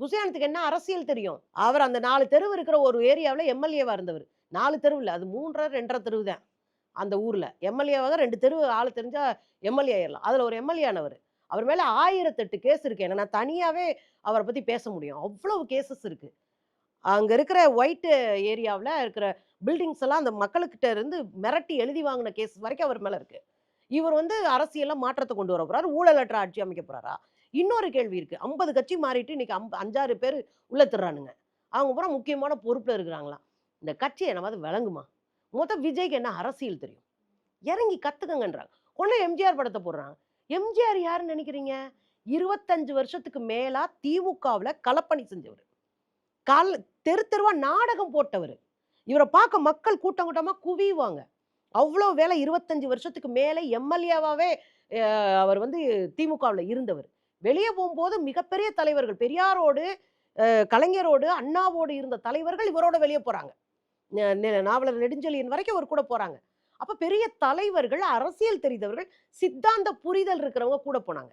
புசியானத்துக்கு என்ன அரசியல் தெரியும்? அவர் அந்த நாலு தெருவு இருக்கிற ஒரு ஏரியாவில் எம்எல்ஏவாக இருந்தவர். நாலு தெருவு இல்லை அது மூன்றரை ரெண்டரை தெருவு தான் அந்த ஊர்ல. எம்எல்ஏவாக ரெண்டு தெருவு ஆள் தெரிஞ்சா எம்எல்ஏ ஆயிடலாம் அதுல ஒரு எம்எல்ஏ ஆனவர். அவர் மேல ஆயிரத்தெட்டு கேஸ் இருக்கு. ஏன்னா நான் தனியாவே அவரை பத்தி பேச முடியும். அவ்வளவு கேசஸ் இருக்கு. அங்க இருக்கிற ஒயிட் ஏரியாவில் இருக்கிற பில்டிங்ஸ் எல்லாம் அந்த மக்களுக்கிட்ட இருந்து மிரட்டி எழுதி வாங்கின கேஸ் வரைக்கும் அவர் மேலே இருக்கு. இவர் வந்து அரசியல்ல மாற்றத்தை கொண்டு வர போகிறார் ஊழலற்ற ஆட்சி அமைக்க போறாரா? இன்னொரு கேள்வி இருக்கு. ஐம்பது கட்சி மாறிட்டு இன்னைக்கு அம்ப அஞ்சாறு பேர் உள்ள தர்றானுங்க. அவங்க பூரா முக்கியமான பொறுப்புல இருக்கிறாங்களாம். இந்த கட்சி என்னவாது விளங்குமா? மொத்தம் விஜய்க்கு என்ன அரசியல் தெரியும்? இறங்கி கற்றுக்கங்கன்றாங்க கொண்டு எம்ஜிஆர் படத்தை போடுறாங்க. எம்ஜிஆர் யாருன்னு நினைக்கிறீங்க? இருபத்தஞ்சு வருஷத்துக்கு மேலா திமுகவில் களப்பணி செஞ்சவர். கால் தெரு தெருவா நாடகம் போட்டவர். இவரை பார்க்க மக்கள் கூட்டம் கூட்டமா குவிவாங்க. அவ்வளோ வேலை இருபத்தஞ்சு வருஷத்துக்கு மேலே எம்எல்ஏவாவே அவர் வந்து திமுகவில் இருந்தவர். வெளியே போகும்போது மிகப்பெரிய தலைவர்கள் பெரியாரோடு கலைஞரோடு அண்ணாவோடு இருந்த தலைவர்கள் இவரோட வெளியே போகிறாங்க நெ- நாவலர் நெடுஞ்செழியன் வரைக்கும் அவர் கூட போகிறாங்க அப்போ பெரிய தலைவர்கள் அரசியல் தெரிந்தவர்கள் சித்தாந்த புரிதல் இருக்கிறவங்க கூட போனாங்க.